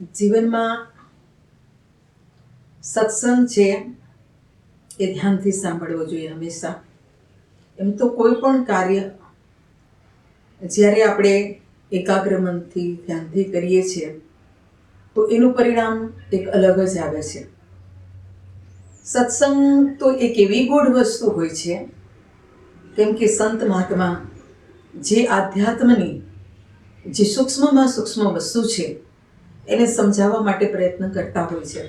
જીવનમાં સત્સંગ છે એ ધ્યાનથી સાંભળવો જોઈએ હંમેશા. એમ તો કોઈ પણ કાર્ય જ્યારે આપણે એકાગ્ર મનથી ધ્યાનથી કરીએ છીએ, તો એનું પરિણામ એક અલગ જ આવે છે. સત્સંગ તો એક એવી ગૂઢ વસ્તુ હોય છે, કેમ કે સંત મહાત્મા જે આધ્યાત્મની જે સૂક્ષ્મમાં સૂક્ષ્મ વસ્તુ છે એને સમજાવવા માટે પ્રયત્ન કરતા હોય છે.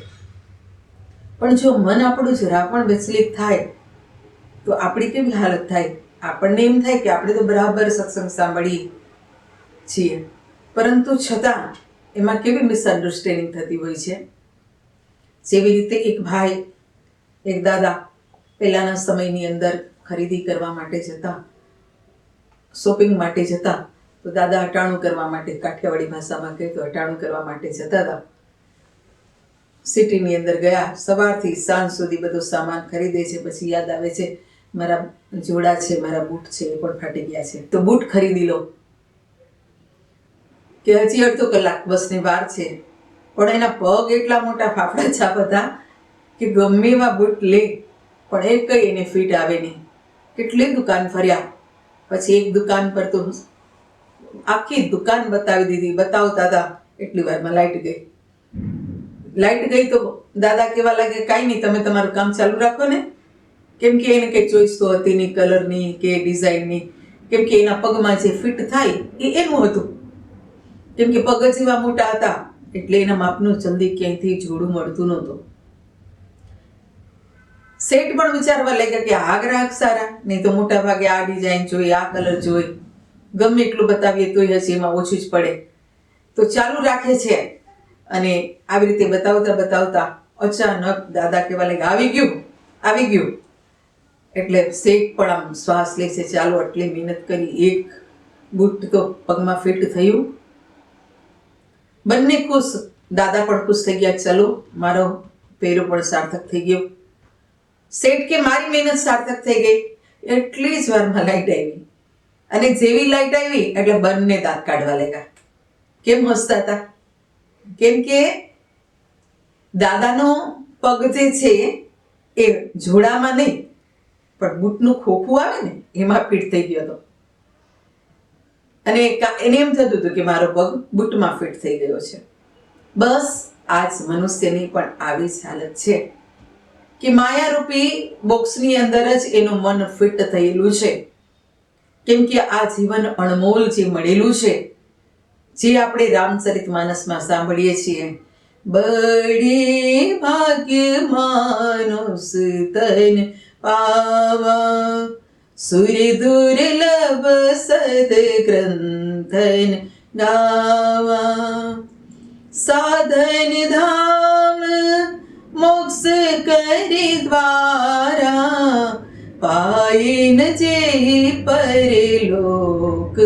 પણ જો મન આપણું જરા પણ વિચલિત થાય, તો આપણી કેવી હાલત થાય? આપણને એમ થાય કે આપણે તો બરાબર સત્સંગ સાંભળીએ છીએ. પરંતુ છતાં એમાં કેવી મિસઅન્ડરસ્ટેન્ડિંગ થતી હોય છે? જેવી રીતે એક ભાઈ, એક દાદા પહેલાંના સમયની અંદર ખરીદી કરવા માટે જતા શોપિંગ માટે જતા તો દાદા અટાણું કરવા માટે કાઠિયાવાડી ભાષામાં કહે તો અટાણું કરવા માટે જતા હતા. સિટીની અંદર ગયા, સવારથી સાંજ સુધી બધો સામાન ખરીદે છે, પછી યાદ આવે છે, મારા જોડા છે, મારા બૂટ છે, એ પણ ફાટી ગયા છે. તો બૂટ ખરીદી લો. કે હજી અડધો કલાક, બસની વાર છે. પણ એના પગ એટલા મોટા ફાફડા છાપ હતા કે ગમે એવા બૂટ લે, પણ એ કઈ એને ફિટ આવે નહીં. કેટલી દુકાન ફર્યા. પછી એક દુકાન પર તો આખી દુકાન બતાવી દીધી. બતાવો દાદા, એટલી વારમાં લાઈટ ગઈ. લાઈટ ગઈ તો દાદા કેવા લાગે? કાંઈ નહીં, તમે તમારું કામ ચાલુ રાખો ને. કેમ કે એને કંઈ ચોઈસ તો હતી નહીં કલરની કે ડિઝાઇનની કેમ કે એના પગમાં જે ફિટ થાય, એ એનું હતું. કેમ કે પગ જેવા મોટા હતા, એટલે એના માપનું જલ્દી ક્યાંયથી જોડું મળતું નહોતું. સેટ પણ વિચારવા લાગ્યા કે આ ગ્રાહક સારા, નહીં તો મોટા ભાગે આ ડિઝાઇન જોઈ, આ કલર જોઈ. ગમે એટલું બતાવીએ તોય હજી એમાં ઓછું જ પડે. તો ચાલુ રાખે છે. અને આવી રીતે બતાવતા બતાવતા અચાનક દાદા કહેવા લાગે આવી ગયું આવી ગયું. એટલે શેખ પણ આમ શ્વાસ લે છે, ચાલો, આટલી મહેનત કરી, એક બૂટ તો પગમાં ફિટ થયું. બંને ખુશ, દાદા પણ ખુશ થઈ ગયા, ચલો, મારો પહેરો પણ સાર્થક થઈ ગયો. શેઠ કે, મારી મહેનત સાર્થક થઈ ગઈ. એટલી જ વારમાં લાઈટ આવી. અને જેવી લાઈટ આવી, એટલે બંને દાંત કાઢવા લાગ્યા. કેમ હસતા હતા? કેમ કે દાદાનો પગ જે છે એ જોડામાં નહીં, પણ બૂટનું ખોખું આવે ને, એમાં ફિટ થઈ ગયો હતો. અને એને એમ થતું હતું કે મારો પગ બૂટમાં ફિટ થઈ ગયો છે. બસ, આજ મનુષ્યની પણ આવી જ હાલત છે કે માયારૂપી બોક્સની અંદર જ એનું મન ફિટ થયેલું છે. કેમ કે આ જીવન અણમોલ જે મળેલું છે, જે આપણે રામચરિત માનસમાં સાંભળીએ છીએ. બડે ભાગ્ય માનુસ તન પાવા, સુર દુર્લભ સદ ગ્રંથન ગાવા. સાધન ધામ મોક્ષ કરી દ્વારા પાયન જે પરલોક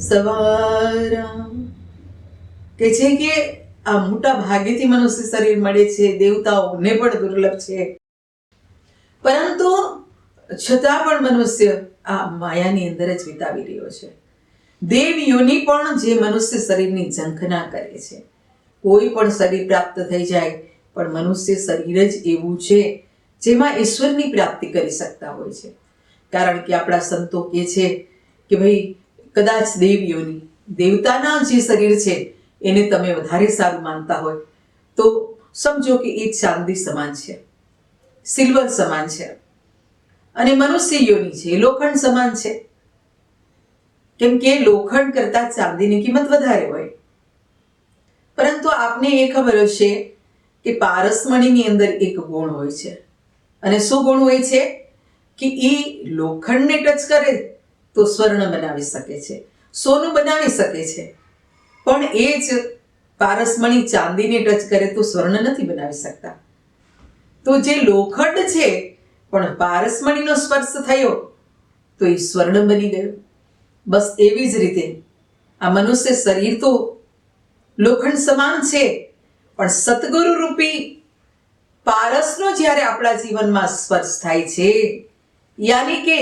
સવારા કે છે કે આ મોટા ભાગેથી મનુષ્ય શરીર મળે છે, દેવતાઓને પણ દુર્લભ છે. પરંતુ છતાં પણ મનુષ્ય આ માયાની અંદર જ વિતાવી રહ્યો છે. દેવયોની પણ જે મનુષ્ય શરીરની ઝંખના કરે છે. કોઈ પણ શરીર પ્રાપ્ત થઈ જાય, પણ મનુષ્ય શરીર જ એવું છે. જેમાં ઈશ્વરની પ્રાપ્તિ કરી શકતા હોય છે. કારણ કે આપણા સંતો કહે છે કે ભાઈ, કદાચ દેવીઓની, દેવતાના જે શરીર છે, એને તમે વધારે સારું માનતા હોય, તો સમજો કે એ ચાંદી સમાન છે, સિલ્વર સમાન છે અને મનુષ્ય યોની છે, એ લોખંડ સમાન છે. કેમ કે લોખંડ કરતાં ચાંદીની કિંમત વધારે હોય. પરંતુ આપને એ ખબર હશે કે પારસમણીની અંદર એક ગુણ હોય છે. અને શું ગુણ હોય છે કે એ લોખંડને ટચ કરે તો સ્વર્ણ બનાવી શકે છે. સોનું બનાવી શકે છે. પણ એ જ પારસમણી ચાંદીને ટચ કરે તો સ્વર્ણ નથી બનાવી શકતા. તો જે લોખંડ છે, પણ પારસમણીનો સ્પર્શ થયો તો એ સ્વર્ણ બની ગયો. બસ એવી જ રીતે આ મનુષ્ય શરીર તો લોખંડ સમાન છે, પણ સતગુરુ રૂપી પારસનો જ્યારે આપણા જીવનમાં સ્પર્શ થાય છે, યાની કે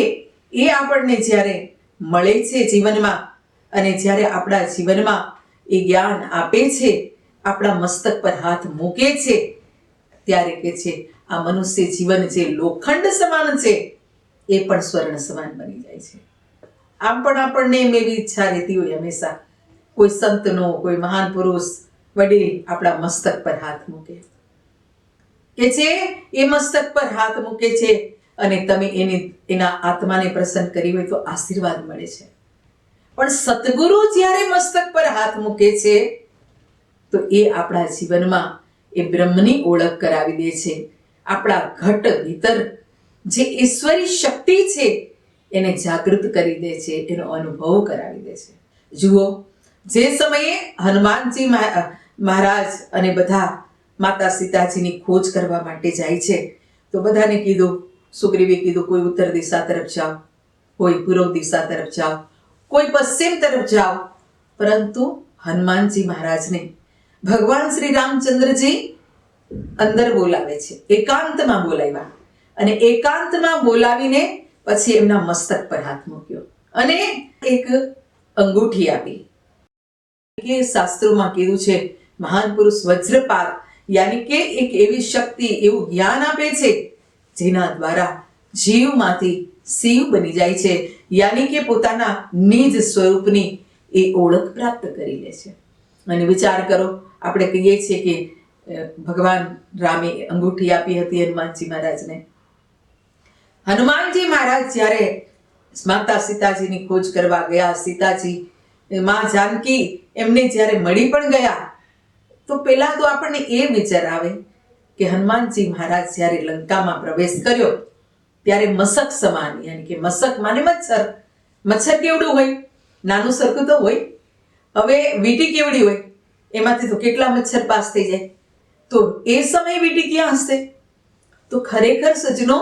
એ આપણને જ્યારે મળે છે જીવનમાં અને જ્યારે આપણા જીવનમાં એ જ્ઞાન આપે છે, આપણા મસ્તક પર હાથ મૂકે છે, ત્યારે કે છે, આ મનુષ્ય જીવન જે લોખંડ સમાન છે, એ પણ સ્વર્ણ સમાન બની જાય છે. આમ પણ આપણને એમ એવી ઈચ્છા રહેતી હોય હંમેશા. કોઈ સંતનો, કોઈ મહાન પુરુષ વડીલ આપણા મસ્તક પર હાથ મૂકે. કે જે એ મસ્તક પર હાથ મૂકે છે અને તમે એની, એના આત્માને પ્રસન્ન કરી હોય તો આશીર્વાદ મળે છે. પણ સદગુરુ જ્યારે મસ્તક પર હાથ મૂકે છે, તો એ આપણા જીવનમાં એ બ્રહ્મની ઓળખ કરાવી દે છે. આપણા ઘટ ભીતર જે ઈશ્વરી શક્તિ છે, એને જાગૃત કરી દે છે, એનો અનુભવ કરાવી દે છે. જુઓ, જે સમયે હનુમાનજી મહારાજ અને બધા માતા સીતાજીની ખોજ કરવા માટે જાય છે. તો બધાને કીધું, સુગ્રીવે કીધું, કોઈ ઉત્તર દિશા તરફ જાઓ, કોઈ પૂર્વ દિશા તરફ જાઓ, કોઈ પશ્ચિમ તરફ જાઓ. પરંતુ હનુમાનજી મહારાજને ભગવાન શ્રી રામચંદ્રજી અંદર બોલાવે છે, એકાંતમાં બોલાવ્યા. અને એકાંતમાં બોલાવીને પછી એમના મસ્તક પર હાથ મૂક્યો અને એક અંગૂઠી આપી. કે શાસ્ત્રોમાં કીધું છે, મહાન પુરુષ વજ્રપાત યાની કે એક એવી શક્તિ, એવું જ્ઞાન આપે છે, જેના દ્વારા જીવમાંથી શિવ બની જાય છે. યાની કે પોતાના નિજ સ્વરૂપની એ ઓળખ પ્રાપ્ત કરી લે છે. અને વિચાર કરો, આપણે કહીએ છીએ કે ભગવાન રામે અંગૂઠી આપી હતી હનુમાનજી મહારાજને. હનુમાનજી મહારાજ જ્યારે માતા સીતાજીની ખોજ કરવા ગયા, સીતાજી માં જાનકી એમને જ્યારે મળી પણ ગયા તો પહેલાં તો આપણને એ વિચાર આવે કે હનુમાનજી મહારાજ જ્યારે લંકામાં પ્રવેશ કર્યો, ત્યારે મસક સમાન, યાની કે મસક માને મચ્છર. મચ્છર કેવડું હોય? નાનું સરખું તો હોય. હવે વીંટી કેવડી હોય? એમાંથી તો કેટલા મચ્છર પાસ થઈ જાય? તો એ સમયે વીંટી ક્યાં હશે? તો ખરેખર સજનો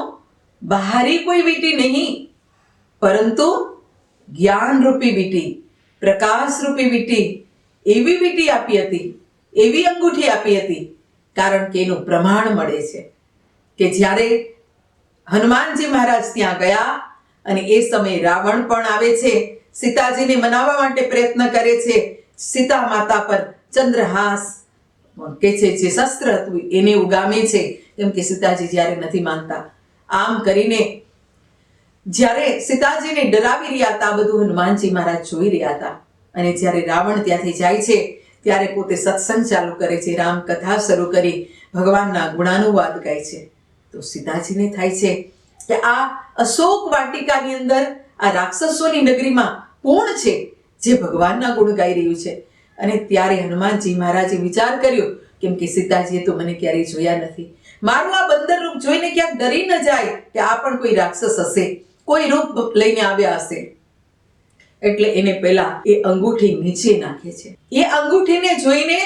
બહારી કોઈ વીટી નહીં, પરંતુ જ્ઞાનરૂપી વીંટી, પ્રકાશરૂપી વીંટી એવી વીટી આપી હતી એવી અંગૂઠી આપી હતી, કારણ કે એનું પ્રમાણ મળે છે. કે જ્યારે હનુમાનજી મહારાજ ત્યાં ગયા અને એ સમયે રાવણ પણ આવે છે, સીતાજીને મનાવવા માટે પ્રયત્ન કરે છે, સીતા માતા પર ચંદ્રહાસ કે છે જે શસ્ત્ર હતું એને ઉગામે છે, કેમ કે સીતાજી જ્યારે નથી માનતા. આમ કરીને જ્યારે સીતાજીને ડરાવી રહ્યા હતા બધું હનુમાનજી મહારાજ જોઈ રહ્યા હતા. અને જ્યારે રાવણ ત્યાંથી જાય છે ત્યારે પોતે સત્સંગ ચાલુ કરે છે રામ કથા શરૂ કરી ભગવાનના ગુણાનુવાદ ગાય છે. તો સીતાજીને થાય છે કે આ અશોક વાટિકાની અંદર, આ રાક્ષસોની નગરીમાં કોણ છે જે ભગવાનના ગુણ ગાઈ રહ્યું છે? અને ત્યારે હનુમાનજી મહારાજે વિચાર કર્યો, કેમ કે સીતાજીએ તો મને ક્યારેય જોયા નથી. મારું આ બંદર રૂપ જોઈને ક્યાંક ડરી ન જાય કે આ પણ કોઈ રાક્ષસ હશે, કોઈ રૂપ લઈને આવ્યા હશે. એટલે એને પહેલા એ અંગૂઠી નીચે નાખે છે. એ અંગૂઠીને જોઈને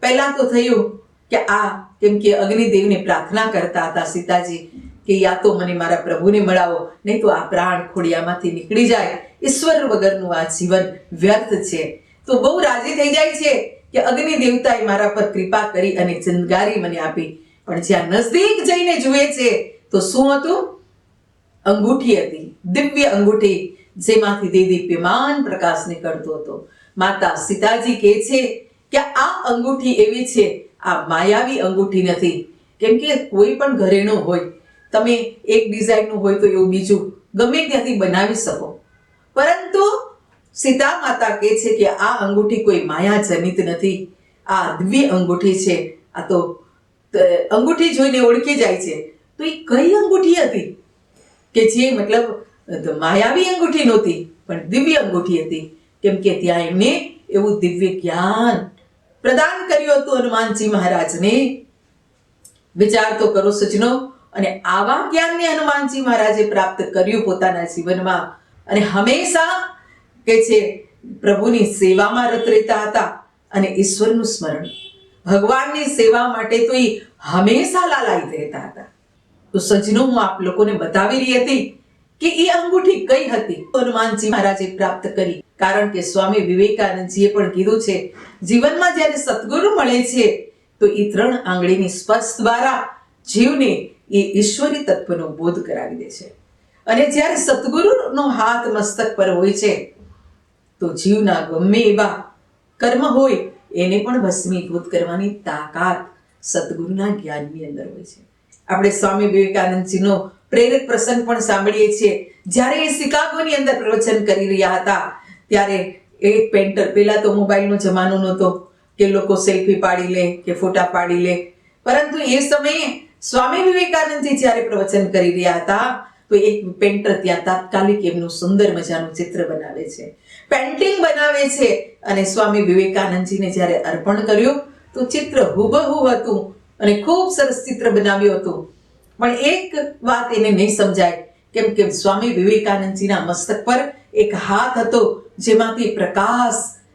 પહેલા તો થયું કે આ કેમ કે અગ્નિદેવને પ્રાર્થના કરતા હતા સીતાજી કે યા તો મને મારા પ્રભુને મળાવો, નહીં તો આ પ્રાણ ખોડિયામાંથી નીકળી જાય. ઈશ્વર વગરનું આ જીવન વ્યર્થ છે. તો બહુ રાજી થઈ જાય છે કે અગ્નિ દેવતાએ મારા પર કૃપા કરી અને ચિંગારી મને આપી. પણ જ્યાં નજદીક જઈને જુએ છે, તો શું હતું? અંગૂઠી હતી. દિવ્ય અંગૂઠી જેમાંથી દેદીપ્યમાન પ્રકાશ નીકળતો હતો. માતા સીતાજી કહે છે કે આ અંગૂઠી એવી છે, આ માયાવી અંગૂઠી નથી. કેમ કે કોઈ પણ ઘરેણું હોય, તમે એક ડિઝાઇનનું હોય તો એવું બીજું ગમે ત્યાંથી બનાવી શકો. પરંતુ સીતા માતા કહે છે કે આ અંગૂઠી કોઈ માયા જનિત નથી. આ દિવ્ય અંગૂઠી છે. આ તો અંગૂઠી જોઈને ઓળખી જાય છે. તો એ કઈ અંગૂઠી હતી? કે જે મતલબ માયાવી અંગૂઠી નહોતી, પણ દિવ્ય અંગૂઠી હતી. કેમ કે ત્યાં એમને એવું દિવ્ય જ્ઞાન પ્રદાન કર્યું હતું હનુમાનજી મહારાજને. વિચાર તો કરો સજનો અને આવા જ્ઞાનને હનુમાનજી મહારાજે પ્રાપ્ત કર્યું પોતાના જીવનમાં. અને હંમેશા કે છે, પ્રભુની સેવામાં રત રહેતા હતા અને ઈશ્વરનું સ્મરણ. ભગવાનની સેવા માટે તો એ હંમેશા લાલાયિત રહેતા હતા. તો સજનો હું આપ લોકોને બતાવી રહી હતી કે એ અંગૂઠી કઈ હતી? હનુમાનજી મહારાજે પ્રાપ્ત કરી. કારણ કે સ્વામી વિવેકાનંદજીએ પણ કીધું છે, જીવનમાં જ્યારે સદગુરુ મળે છે, તો એ ત્રણ આંગળીની સ્પર્શ દ્વારા જીવને એ ઈશ્વરી તત્વનો બોધ કરાવી દે છે. અને જ્યારે સદગુરુનો હાથ મસ્તક પર હોય છે, તો જીવના ગમે એવા કર્મ હોય, એને પણ ભસ્મીભૂત કરવાની તાકાત સદગુરુના જ્ઞાનની અંદર હોય છે. આપણે સ્વામી વિવેકાનંદજીનો પ્રેરક પ્રસંગ પણ સાંભળીએ છીએ. જ્યારે એ શિકાગોની અંદર પ્રવચન કરી રહ્યા હતા, ત્યારે એક પેન્ટર, પહેલા તો મોબાઈલનો જમાનો નહોતો કે લોકો સેલ્ફી પાડી લે, કે ફોટા પાડી લે. પરંતુ એ સમયે સ્વામી વિવેકાનંદજી જ્યારે પ્રવચન કરી રહ્યા હતા, તો એક પેન્ટર ત્યાં તાત્કાલિક એમનું સુંદર મજાનું ચિત્ર બનાવે છે. પેન્ટિંગ બનાવે છે અને સ્વામી વિવેકાનંદજીને જ્યારે અર્પણ કર્યું, તો ચિત્ર હુબહુ હતું અને ખૂબ સરસ ચિત્ર બનાવ્યું હતું. પણ એક વાત એને નહીં સમજાય. કેમ કે સ્વામી વિવેકાનંદજીના મસ્તક પર એક હાથ હતો જેમાંથી પ્રકાશ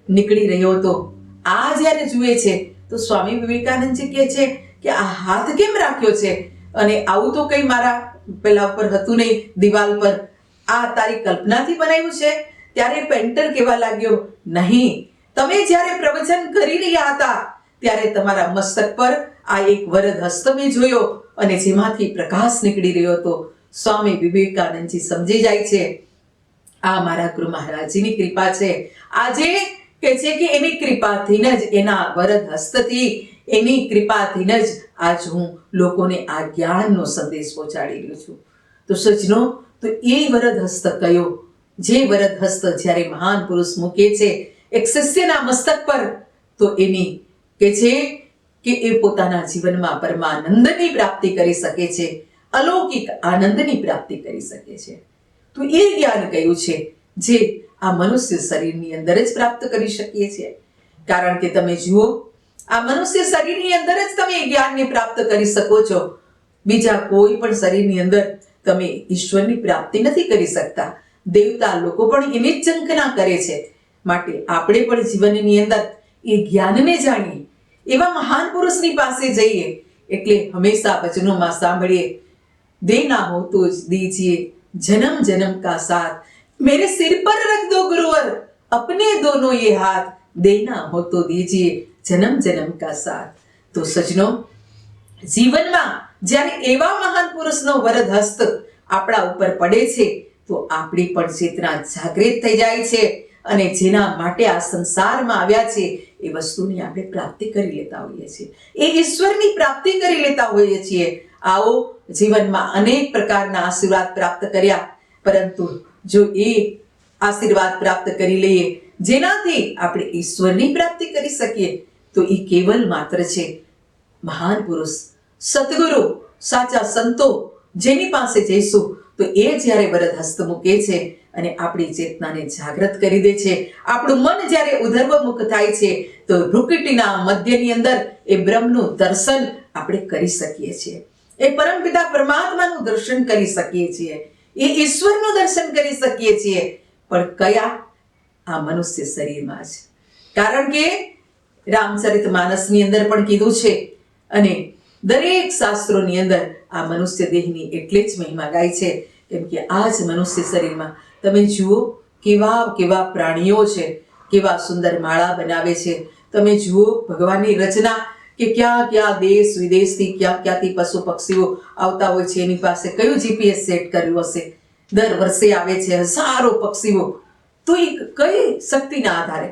નીકળી રહ્યો હતો. આ જ્યારે જુએ છે, તો સ્વામી વિવેકાનંદજી કહે છે કે આ હાથ કેમ રાખ્યો છે? અને આવું તો કંઈ મારા પેલા ઉપર હતું નહીં, દિવાલ પર. આ તારી કલ્પનાથી બનાવ્યું છે? ત્યારે પેન્ટર કહેવા લાગ્યો, નહીં, તમે જ્યારે પ્રવચન કરી રહ્યા હતા, ત્યારે તમારા મસ્તક પર આ એક વરદ હસ્ત મેં જોયો. અને જેમાંથી પ્રકાશ નીકળી રહ્યો હતો, સ્વામી વિવેકાનંદજી સમજી જાય છે. આ મારા ગુરુ મહારાજજીની કૃપા છે. આજે કે છે કે એની કૃપાથી જ એના વરદ હસ્તથી એની કૃપાથી જ આજ હું લોકોને આ જ્ઞાનનો સંદેશ પહોંચાડી રહ્યો છું. તો સજનો તો એ વરદ હસ્ત કયો? જે વરદ હસ્ત જ્યારે મહાન પુરુષ મૂકે છે, એક શિષ્યના મસ્તક પર, તો એની કે છે કે એ પોતાના જીવનમાં પરમાનંદની પ્રાપ્તિ કરી શકે છે, અલૌકિક આનંદની પ્રાપ્તિ કરી શકે છે. તો એ જ્ઞાન કયું છે જે આ મનુષ્ય શરીરની અંદર જ પ્રાપ્ત કરી શકીએ છીએ? કારણ કે તમે જુઓ, આ મનુષ્ય શરીરની અંદર જ તમે જ્ઞાનને પ્રાપ્ત કરી શકો છો. બીજા કોઈ પણ શરીરની અંદર તમે ઈશ્વરની પ્રાપ્તિ નથી કરી શકતા. દેવતા લોકો પણ એની જ ઝંખના કરે છે. માટે આપણે પણ જીવનની અંદર એ જ્ઞાનને જાણીએ. એવા મહાન પુરુષની પાસે જઈએ, એટલે હંમેશા ભજનોમાં સાંભળીએ, દેના હો તો જ દીજીએ, જન્મ જન્મ કા સાથ. મેરે સિર પર રખ દો ગુરુવર, અપને દોનો ये હાથ. દેના હો તો દીજીએ, જન્મ જન્મ કા સાથ. તો સજનો જીવનમાં જ્યારે એવા મહાન પુરુષનો વરદ હસ્ત આપણા ઉપર પડે છે, તો આપણી પણ ચેતના જાગૃત થઈ જાય છે અને જેના માટે આ સંસારમાં આવ્યા છે એ વસ્તુની આપણે પ્રાપ્તિ કરી લેતા હોઈએ છીએ. એ ઈશ્વરની પ્રાપ્તિ કરી લેતા હોઈએ છીએ. આવો જીવનમાં અનેક પ્રકારના આશીર્વાદ પ્રાપ્ત કર્યા. પરંતુ જો એ આશીર્વાદ પ્રાપ્ત કરી લઈએ, જેનાથી આપણે ઈશ્વરની પ્રાપ્તિ કરી શકીએ, તો એ કેવલ માત્ર છે મહાન પુરુષ, સદગુરુ, સાચા સંતો જેની પાસે જઈશું, તો એ જ્યારે વરદ હસ્ત મૂકે છે અને આપણી ચેતનાને જાગૃત કરી દે છે. આપણું મન જ્યારે ઉધર્વમુખ થાય છે, તો ભ્રુકટીના મધ્યની અંદર એ બ્રહ્મનું દર્શન આપણે કરી શકીએ છીએ. એ પરમપિતા પરમાત્માનું દર્શન કરી શકીએ છીએ. એ ઈશ્વરનું દર્શન કરી શકીએ છીએ. પણ કયા? આ મનુષ્ય શરીરમાં જ. કારણ કે રામચરિત માનસની અંદર પણ કીધું છે. અને દરેક શાસ્ત્રોની અંદર આ મનુષ્ય દેહની એટલે જ મહિમા ગાય છે. કેમ કે આ જ મનુષ્ય શરીરમાં તમે જુઓ કેવા કેવા પ્રાણીઓ છે, કેવા સુંદર માળા બનાવે છે. તમે જુઓ ભગવાનની રચના કે ક્યાં ક્યાં દેશ વિદેશથી, ક્યાં, ક્યાંથી પશુ પક્ષીઓ આવતા હોય છે, એની પાસે કયું જીપીએસ સેટ કર્યું હશે? દર વર્ષે આવે છે હજારો પક્ષીઓ. તો એ કઈ શક્તિના આધારે?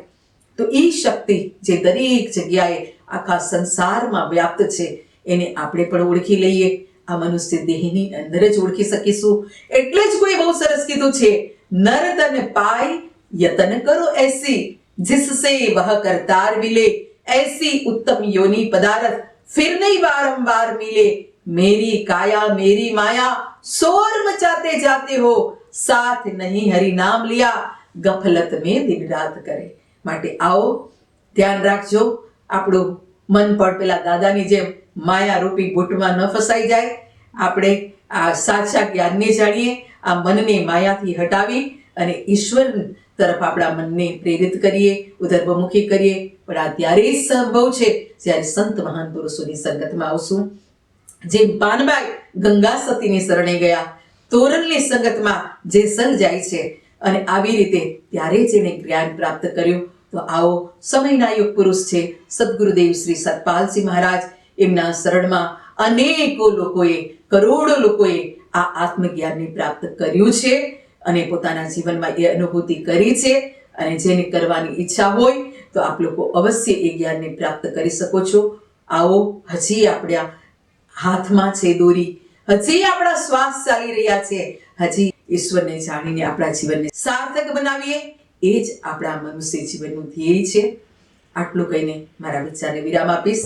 તો એ શક્તિ જે દરેક જગ્યાએ આખા સંસારમાં વ્યાપ્ત છે, એને આપણે પણ ઓળખી લઈએ. આ મનુષ્ય દેહની અંદર જ ઓળખી શકીશું. એટલે જ કોઈ બહુ સરસ કીધું છે નર તન પાય યતન કરો એસી जिससे वह करतार मिले ऐसी उत्तम योनि पदार्थ फिर नहीं बारंबार मिले मेरी काया मेरी माया शोर मचाते जाते हो साथ नहीं हरि नाम लिया ગફલત મેં દિન રાત કરે માટે આવો ધ્યાન રાખજો આપણું મન પણ પેલા દાદાની જેમ માયા રૂપી બુટમાં ન ફસાઈ જાય આપણે આ સાચા જ્ઞાનને જાણીએ આ મનને માયાથી હટાવી અને ઈશ્વર તરફ આપણા મનને પ્રેરિત કરીએ ઉદર્ભમુખી કરીએ. પણ આ ત્યારે જ સંભવ છે જ્યારે સંત મહાન પુરુષોની સંગતમાં આવશું. જેમ પાનબાઈ ગંગા સતીની શરણે ગયા, તોરણની સંગતમાં જે સંગ જાય છે અને આવી રીતે ત્યારે જ એને જ્ઞાન પ્રાપ્ત કર્યું. તો આવો સમયના યુગ પુરુષ છે, સદગુરુદેવ શ્રી સતપાલસિંહ મહારાજ. એમના શરણમાં અનેકો લોકોએ, કરોડો લોકોએ આ આત્મજ્ઞાનને પ્રાપ્ત કર્યું છે અને પોતાના જીવનમાં એ અનુભૂતિ કરી છે અને જેને કરવાની ઈચ્છા હોય તો આપ લોકો અવશ્ય એ જ્ઞાનને પ્રાપ્ત કરી શકો છો. આવો, હજી આપણા હાથમાં છે દોરી. હજી આપણા શ્વાસ ચાલી રહ્યા છે. હજી ઈશ્વરને જાણીને આપણા જીવનને સાર્થક બનાવીએ. એ જ આપણા મનુષ્ય જીવનનું ધ્યેય છે. આટલું કહીને મારા વિચારને વિરામ આપીશ.